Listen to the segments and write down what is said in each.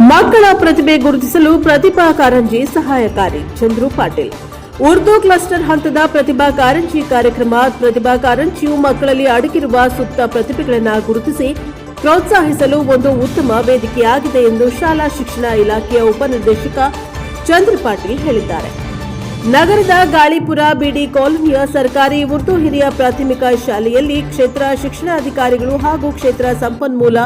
ಮಕ್ಕಳ ಪ್ರತಿಭೆ ಗುರುತಿಸಲು ಪ್ರತಿಭಾ ಕಾರಂಜಿ ಸಹಾಯಕಾರಿ ಚಂದ್ರು ಪಾಟೀಲ್. ಉರ್ದು ಕ್ಲಸ್ಟರ್ ಹಂತದ ಪ್ರತಿಭಾ ಕಾರಂಜಿ ಕಾರ್ಯಕ್ರಮ, ಪ್ರತಿಭಾ ಕಾರಂಜಿಯು ಮಕ್ಕಳಲ್ಲಿ ಅಡಗಿರುವ ಸುಪ್ತ ಪ್ರತಿಭೆಗಳನ್ನು ಗುರುತಿಸಿ ಪ್ರೋತ್ಸಾಹಿಸಲು ಒಂದು ಉತ್ತಮ ವೇದಿಕೆಯಾಗಿದೆ ಎಂದು ಶಾಲಾ ಶಿಕ್ಷಣ ಇಲಾಖೆಯ ಉಪನಿರ್ದೇಶಕ ಚಂದ್ರ ಪಾಟೀಲ್ ಹೇಳಿದ್ದಾರೆ. ನಗರದ ಗಾಳಿಪುರ ಬಿಡಿ ಕಾಲೋನಿಯ ಸರ್ಕಾರಿ ಉರ್ದು ಹಿರಿಯ ಪ್ರಾಥಮಿಕ ಶಾಲೆಯಲ್ಲಿ ಕ್ಷೇತ್ರ ಶಿಕ್ಷಣಾಧಿಕಾರಿಗಳು ಹಾಗೂ ಕ್ಷೇತ್ರ ಸಂಪನ್ಮೂಲ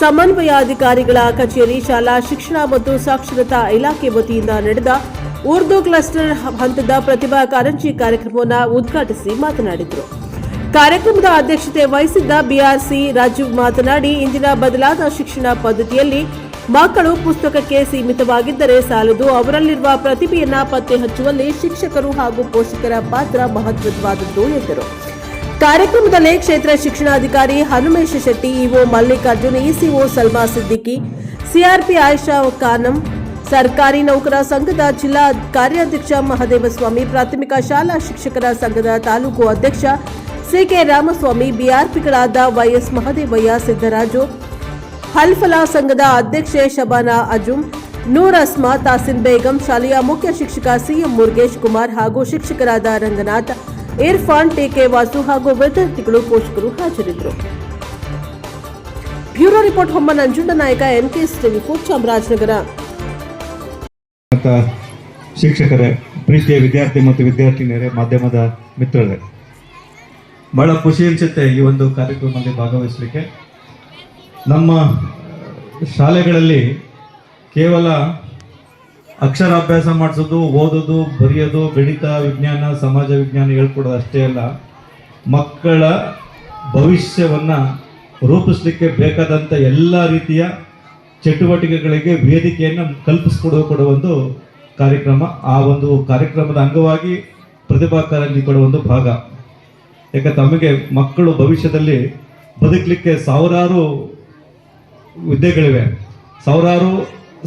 ಸಮನ್ವಯಾಧಿಕಾರಿಗಳ ಕಚೇರಿ, ಶಾಲಾ ಶಿಕ್ಷಣ ಮತ್ತು ಸಾಕ್ಷರತಾ ಇಲಾಖೆ ವತಿಯಿಂದ ನಡೆದ ಉರ್ದು ಕ್ಲಸ್ಟರ್ ಹಂತದ ಪ್ರತಿಭಾ ಕಾರಂಜಿ ಕಾರ್ಯಕ್ರಮವನ್ನು ಉದ್ಘಾಟಿಸಿ ಮಾತನಾಡಿದರು. ಕಾರ್ಯಕ್ರಮದ ಅಧ್ಯಕ್ಷತೆ ವಹಿಸಿದ್ದ ಬಿಆರ್ಸಿ ರಾಜೀವ್ ಮಾತನಾಡಿ, ಇಂದಿನ ಬದಲಾದ ಶಿಕ್ಷಣ ಪದ್ಧತಿಯಲ್ಲಿ ಮಕ್ಕಳು ಪುಸ್ತಕಕ್ಕೆ ಸೀಮಿತವಾಗಿದ್ದರೆ ಸಾಲದು. ಅವರಲ್ಲಿರುವ ಪ್ರತಿಭೆಯನ್ನ ಪತ್ತೆ ಹಚ್ಚುವಲ್ಲಿ ಶಿಕ್ಷಕರು ಹಾಗೂ ಪೋಷಕರ ಪಾತ್ರ ಮಹತ್ವವಾದದ್ದು ಎಂದರು. ಕಾರ್ಯಕ್ರಮದಲ್ಲಿ ಕ್ಷೇತ್ರ ಶಿಕ್ಷಣಾಧಿಕಾರಿ Hanumesha Shetty, EO Mallikarjun, ECO Salma Siddiqui, CRP Ayisha Khanam ಸರ್ಕಾರಿ ನೌಕರ ಸಂಘದ ಜಿಲ್ಲಾ ಕಾರ್ಯಾಧ್ಯಕ್ಷ ಮಹದೇವಸ್ವಾಮಿ, ಪ್ರಾಥಮಿಕ ಶಾಲಾ ಶಿಕ್ಷಕರ ಸಂಘದ ತಾಲೂಕು ಅಧ್ಯಕ್ಷ ಸಿಕೆ ರಾಮಸ್ವಾಮಿ, ಬಿಆರ್ಪಿಗಳಾದ ವೈಎಸ್ ಮಹದೇವಯ್ಯ ಸಿದ್ದರಾಜು, ಹಲ್ಫಲಾ ಸಂಘದ ಅಧ್ಯಕ್ಷೆ ಶಬಾನಾ ಅಜುಮ್ ನೂರ್ ಅಸ್ಮಾ ತಾಸಿನ್ ಬೇಗಂ, ಶಾಲೆಯ ಮುಖ್ಯ ಶಿಕ್ಷಕ ಸಿಎಂ ಮುರುಗೇಶ್ ಕುಮಾರ್ ಹಾಗೂ ಶಿಕ್ಷಕರಾದ ರಂಗನಾಥ್ ಇರ್ಫಾನ್ ಟಿಕೆ ವಾಸು ಹಾಗೂ ವಿದ್ಯಾರ್ಥಿಗಳು ಪೋಷಕರು ಹಾಜರಿದ್ದರು. Bureau report Homma Nanjunda Nayaka NKS TV four Chamarajanagar ಶಿಕ್ಷಕರೇ, ಪ್ರೀತಿಯ ವಿದ್ಯಾರ್ಥಿ ಮತ್ತು ವಿದ್ಯಾರ್ಥಿನಿಯರೇ, ಮಾಧ್ಯಮದ ಮಿತ್ರರೇ. ಬಹಳ ಖುಷಿ ಅನಿಸುತ್ತೆ ಈ ಒಂದು ಕಾರ್ಯಕ್ರಮದಲ್ಲಿ ಭಾಗವಹಿಸಲಿಕ್ಕೆ. ನಮ್ಮ ಶಾಲೆಗಳಲ್ಲಿ ಕೇವಲ ಅಕ್ಷರಾಭ್ಯಾಸ ಮಾಡಿಸೋದು, ಓದೋದು, ಬರೆಯೋದು, ಗಣಿತ ವಿಜ್ಞಾನ, ಸಮಾಜ ವಿಜ್ಞಾನ ಹೇಳ್ಕೊಡೋದು ಅಷ್ಟೇ ಅಲ್ಲ, ಮಕ್ಕಳ ಭವಿಷ್ಯವನ್ನು ರೂಪಿಸಲಿಕ್ಕೆ ಬೇಕಾದಂಥ ಎಲ್ಲ ರೀತಿಯ ಚಟುವಟಿಕೆಗಳಿಗೆ ವೇದಿಕೆಯನ್ನು ಕಲ್ಪಿಸ್ಕೊಡೋ ಕೊಡುವ ಒಂದು ಕಾರ್ಯಕ್ರಮ. ಆ ಒಂದು ಕಾರ್ಯಕ್ರಮದ ಅಂಗವಾಗಿ ಪ್ರತಿಭಾ ಕಾರಂಜಿ ಕೊಡುವ ಒಂದು ಭಾಗ. ಯಾಕೆ ತಮಗೆ ಮಕ್ಕಳು ಭವಿಷ್ಯದಲ್ಲಿ ಬದುಕಲಿಕ್ಕೆ ಸಾವಿರಾರು ವಿದ್ಯೆಗಳಿವೆ. ಸಾವಿರಾರು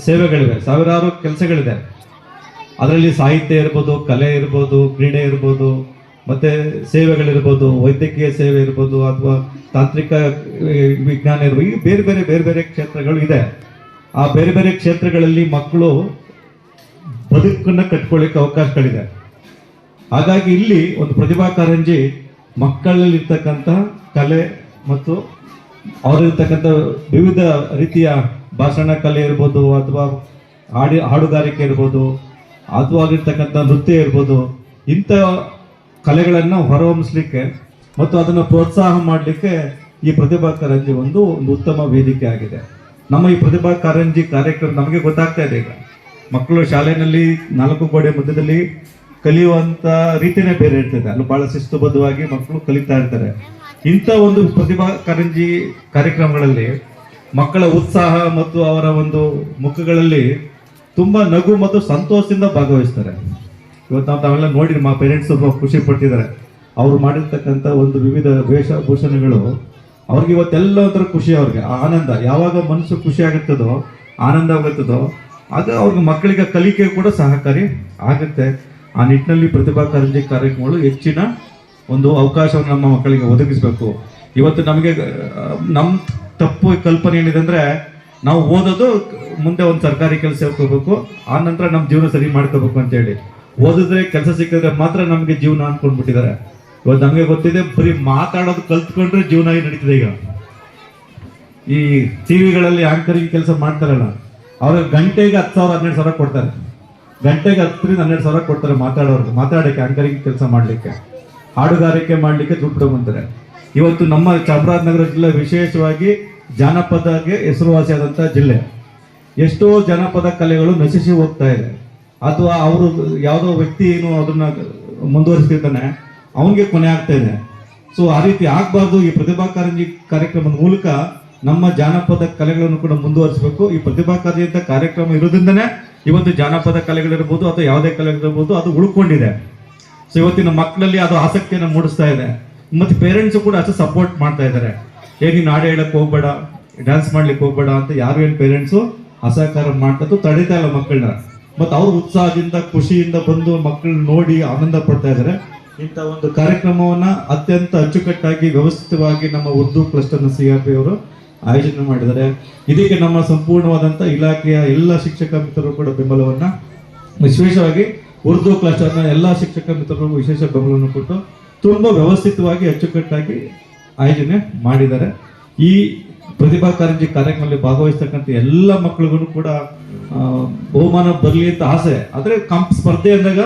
ಸೇವೆಗಳಿವೆ ಸಾವಿರಾರು ಕೆಲಸಗಳಿದೆ. ಅದರಲ್ಲಿ ಸಾಹಿತ್ಯ ಇರ್ಬೋದು, ಕಲೆ ಇರ್ಬೋದು, ಕ್ರೀಡೆ ಇರ್ಬೋದು, ಮತ್ತು ಸೇವೆಗಳಿರ್ಬೋದು, ವೈದ್ಯಕೀಯ ಸೇವೆ ಇರ್ಬೋದು, ಅಥವಾ ತಾಂತ್ರಿಕ ವಿಜ್ಞಾನ ಇರ್ಬೋದು, ಈ ಬೇರೆ ಬೇರೆ ಬೇರೆ ಬೇರೆ ಕ್ಷೇತ್ರಗಳು ಇದೆ. ಆ ಬೇರೆ ಬೇರೆ ಕ್ಷೇತ್ರಗಳಲ್ಲಿ ಮಕ್ಕಳು ಬದುಕನ್ನು ಕಟ್ಕೊಳ್ಳಿಕ್ಕೆ ಅವಕಾಶಗಳಿದೆ. ಹಾಗಾಗಿ ಇಲ್ಲಿ ಒಂದು ಪ್ರತಿಭಾ ಕಾರಂಜಿ ಮಕ್ಕಳಲ್ಲಿರ್ತಕ್ಕಂಥ ಕಲೆ ಮತ್ತು ಅವರಿರ್ತಕ್ಕಂಥ ವಿವಿಧ ರೀತಿಯ ಭಾಷಣ, ಕಲೆ ಇರ್ಬೋದು, ಅಥವಾ ಹಾಡಿ, ಹಾಡುಗಾರಿಕೆ ಇರ್ಬೋದು, ಅಥವಾ ಆಗಿರ್ತಕ್ಕಂಥ ನೃತ್ಯ ಇರ್ಬೋದು, ಇಂಥ ಕಲೆಗಳನ್ನು ಹೊರಹೊಮ್ಮಿಸ್ಲಿಕ್ಕೆ ಮತ್ತು ಅದನ್ನು ಪ್ರೋತ್ಸಾಹ ಮಾಡಲಿಕ್ಕೆ ಈ ಪ್ರತಿಭಾ ಕಾರಂಜಿ ಒಂದು ಒಂದು ಉತ್ತಮ ವೇದಿಕೆ ಆಗಿದೆ. ನಮ್ಮ ಈ ಪ್ರತಿಭಾ ಕಾರಂಜಿ ಕಾರ್ಯಕ್ರಮ, ನಮಗೆ ಗೊತ್ತಾಗ್ತಾ ಇದೆ ಈಗ. ಮಕ್ಕಳು ಶಾಲೆಯಲ್ಲಿ ನಾಲ್ಕು ಗೋಡೆ ಮಧ್ಯದಲ್ಲಿ ಕಲಿಯುವಂಥ ರೀತಿನೇ ಬೇರೆ ಇರ್ತದೆ. ಅಲ್ಲಿ ಭಾಳ ಶಿಸ್ತುಬದ್ಧವಾಗಿ ಮಕ್ಕಳು ಕಲಿತಾ ಇರ್ತಾರೆ. ಇಂಥ ಒಂದು ಪ್ರತಿಭಾ ಕಾರಂಜಿ ಕಾರ್ಯಕ್ರಮಗಳಲ್ಲಿ ಮಕ್ಕಳ ಉತ್ಸಾಹ ಮತ್ತು ಅವರ ಒಂದು ಮುಖಗಳಲ್ಲಿ ತುಂಬ ನಗು ಮತ್ತು ಸಂತೋಷದಿಂದ ಭಾಗವಹಿಸ್ತಾರೆ. ಇವತ್ತು ನಾವು ತಾವೆಲ್ಲ ನೋಡಿ ಮಾ ಪೇರೆಂಟ್ಸ್ ತುಂಬ ಖುಷಿ ಪಡ್ತಿದ್ದಾರೆ. ಅವ್ರು ಮಾಡಿರ್ತಕ್ಕಂಥ ಒಂದು ವಿವಿಧ ವೇಷಭೂಷಣಗಳು ಅವ್ರಿಗೆ ಇವತ್ತೆಲ್ಲ ಒಂಥರ ಖುಷಿ ಅವ್ರಿಗೆ. ಆನಂದ, ಯಾವಾಗ ಮನಸ್ಸು ಖುಷಿ ಆಗುತ್ತದೋ, ಆನಂದ ಆಗುತ್ತದೋ, ಅದು ಅವ್ರಿಗೆ ಮಕ್ಕಳಿಗೆ ಕಲಿಕೆ ಕೂಡ ಸಹಕಾರಿ ಆಗುತ್ತೆ. ಆ ನಿಟ್ಟಿನಲ್ಲಿ ಪ್ರತಿಭಾ ಕಾರಂಜಿ ಕಾರ್ಯಕ್ರಮಗಳು ಹೆಚ್ಚಿನ ಒಂದು ಅವಕಾಶವನ್ನು ನಮ್ಮ ಮಕ್ಕಳಿಗೆ ಒದಗಿಸಬೇಕು. ಇವತ್ತು ನಮಗೆ ನಮ್ಮ ತಪ್ಪು ಕಲ್ಪನೆ ಏನಿದೆ ಅಂದರೆ, ನಾವು ಓದೋದು ಮುಂದೆ ಒಂದು ಸರ್ಕಾರಿ ಕೆಲಸ ಹೋಗ್ಬೇಕು ಆ ನಂತರ ನಮ್ಮ ಜೀವನ ಸರಿ ಮಾಡ್ಕೋಬೇಕು ಅಂತೇಳಿ. ಓದಿದ್ರೆ ಕೆಲಸ ಸಿಕ್ಕಿದ್ರೆ ಮಾತ್ರ ನಮಗೆ ಜೀವನ ಅಂದ್ಕೊಂಡ್ಬಿಟ್ಟಿದ್ದಾರೆ ಇವತ್ತು ನಮಗೆ ಗೊತ್ತಿದೆ, ಬರೀ ಮಾತಾಡೋದು ಕಲ್ತ್ಕೊಂಡ್ರೆ ಜೀವನ ನಡೀತಿದೆ ಈಗ. ಈ ಟಿವಿಗಳಲ್ಲಿ ಆಂಕರಿಂಗ್ ಕೆಲಸ ಮಾಡ್ತಾರಲ್ಲ, ಅವ್ರಿಗೆ ಗಂಟೆಗೆ ಹತ್ತು ಸಾವಿರ, ಹನ್ನೆರಡು ಸಾವಿರ ಕೊಡ್ತಾರೆ. ಗಂಟೆಗೆ ಹತ್ತರಿಂದ ಹನ್ನೆರಡು ಸಾವಿರ ಕೊಡ್ತಾರೆ ಮಾತಾಡೋರು ಮಾತಾಡೋಕ್ಕೆ ಆಂಕರಿಂಗ್ ಕೆಲಸ ಮಾಡಲಿಕ್ಕೆ. ಹಾಡುಗಾರಿಕೆ ಮಾಡಲಿಕ್ಕೆ ದುಡ್ಡು ತಗೊಂತಾರೆ. ಇವತ್ತು ನಮ್ಮ ಚಾಮರಾಜನಗರ ಜಿಲ್ಲೆ ವಿಶೇಷವಾಗಿ ಜಾನಪದಗೆ ಹೆಸರುವಾಸಿಯಾದಂಥ ಜಿಲ್ಲೆ. ಎಷ್ಟೋ ಜಾನಪದ ಕಲೆಗಳು ನಶಿಸಿ ಹೋಗ್ತಾ ಇದೆ. ಅಥವಾ ಅವರು ಯಾವುದೋ ವ್ಯಕ್ತಿ ಏನು ಅದನ್ನ ಮುಂದುವರಿಸ್ತಿರ್ತಾನೆ, ಅವನಿಗೆ ಕೊನೆ ಆಗ್ತಾ ಇದೆ. ಸೊ ಆ ರೀತಿ ಆಗಬಾರ್ದು ಈ ಪ್ರತಿಭಾ ಕಾರಂಜಿ ಕಾರ್ಯಕ್ರಮದ ಮೂಲಕ ನಮ್ಮ ಜಾನಪದ ಕಲೆಗಳನ್ನು ಕೂಡ ಮುಂದುವರಿಸಬೇಕು. ಈ ಪ್ರತಿಭಾ ಕಾರಂಜಿ ಅಂತ ಕಾರ್ಯಕ್ರಮ ಇರೋದ್ರಿಂದನೇ ಇವತ್ತು ಜಾನಪದ ಕಲೆಗಳಿರ್ಬೋದು ಅಥವಾ ಯಾವುದೇ ಕಲೆಗಳಿರ್ಬೋದು ಅದು ಉಳ್ಕೊಂಡಿದೆ. ಸೊ ಇವತ್ತಿನ ಮಕ್ಕಳಲ್ಲಿ ಅದು ಆಸಕ್ತಿಯನ್ನು ಮೂಡಿಸ್ತಾ ಇದೆ. ಮತ್ತೆ ಪೇರೆಂಟ್ಸ್ ಕೂಡ ಅಷ್ಟು ಸಪೋರ್ಟ್ ಮಾಡ್ತಾ ಇದ್ದಾರೆ. ಏ, ನೀನು ಹಾಡು ಹೇಳಕ್ ಹೋಗ್ಬೇಡ ಡ್ಯಾನ್ಸ್ ಮಾಡ್ಲಿಕ್ಕೆ ಹೋಗ್ಬೇಡ ಅಂತ ಯಾರು ಏನು ಪೇರೆಂಟ್ಸು ಅಸಹಕಾರ ಮಾಡ್ತದ್ದು ತಡೀತಾ ಇಲ್ಲ ಮಕ್ಕಳನ್ನ. ಮತ್ತು ಅವ್ರ ಉತ್ಸಾಹದಿಂದ, ಖುಷಿಯಿಂದ ಬಂದು ಮಕ್ಕಳನ್ನ ನೋಡಿ ಆನಂದ ಪಡ್ತಾ ಇದ್ದಾರೆ. ಇಂಥ ಒಂದು ಕಾರ್ಯಕ್ರಮವನ್ನ ಅತ್ಯಂತ ಅಚ್ಚುಕಟ್ಟಾಗಿ ವ್ಯವಸ್ಥಿತವಾಗಿ ನಮ್ಮ ಉರ್ದು ಕ್ಲಸ್ಟರ್ನ ಸಿ ಆರ್ ಪಿ ಅವರು ಆಯೋಜನೆ ಮಾಡಿದ್ದಾರೆ. ಇದಕ್ಕೆ ನಮ್ಮ ಸಂಪೂರ್ಣವಾದಂಥ ಇಲಾಖೆಯ ಎಲ್ಲ ಶಿಕ್ಷಕ ಮಿತ್ರರು ಕೂಡ ಬೆಂಬಲವನ್ನ ವಿಶೇಷವಾಗಿ ಉರ್ದು ಕ್ಲಸ್ಟರ್ನ ಎಲ್ಲ ಶಿಕ್ಷಕ ಮಿತ್ರರು ವಿಶೇಷ ಬೆಂಬಲವನ್ನು ಕೊಟ್ಟು ತುಂಬಾ ವ್ಯವಸ್ಥಿತವಾಗಿ ಅಚ್ಚುಕಟ್ಟಾಗಿ ಆಯೋಜನೆ ಮಾಡಿದ್ದಾರೆ. ಈ ಪ್ರತಿಭಾ ಕಾರಂಜಿ ಕಾರ್ಯಕ್ರಮದಲ್ಲಿ ಭಾಗವಹಿಸ್ತಕ್ಕಂಥ ಎಲ್ಲ ಮಕ್ಕಳಿಗೂ ಕೂಡ ಬಹುಮಾನ ಬರಲಿ ಅಂತ ಆಸೆ. ಆದರೆ ಕಂಪ್ ಸ್ಪರ್ಧೆ ಅಂದಾಗ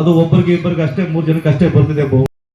ಅದು ಒಬ್ಬರಿಗೆ ಇಬ್ಬರಿಗೆ ಅಷ್ಟೇ, ಮೂರು ಜನಕ್ಕೆ ಅಷ್ಟೇ ಬರ್ತಿದೆ ಬಹುಮಾನ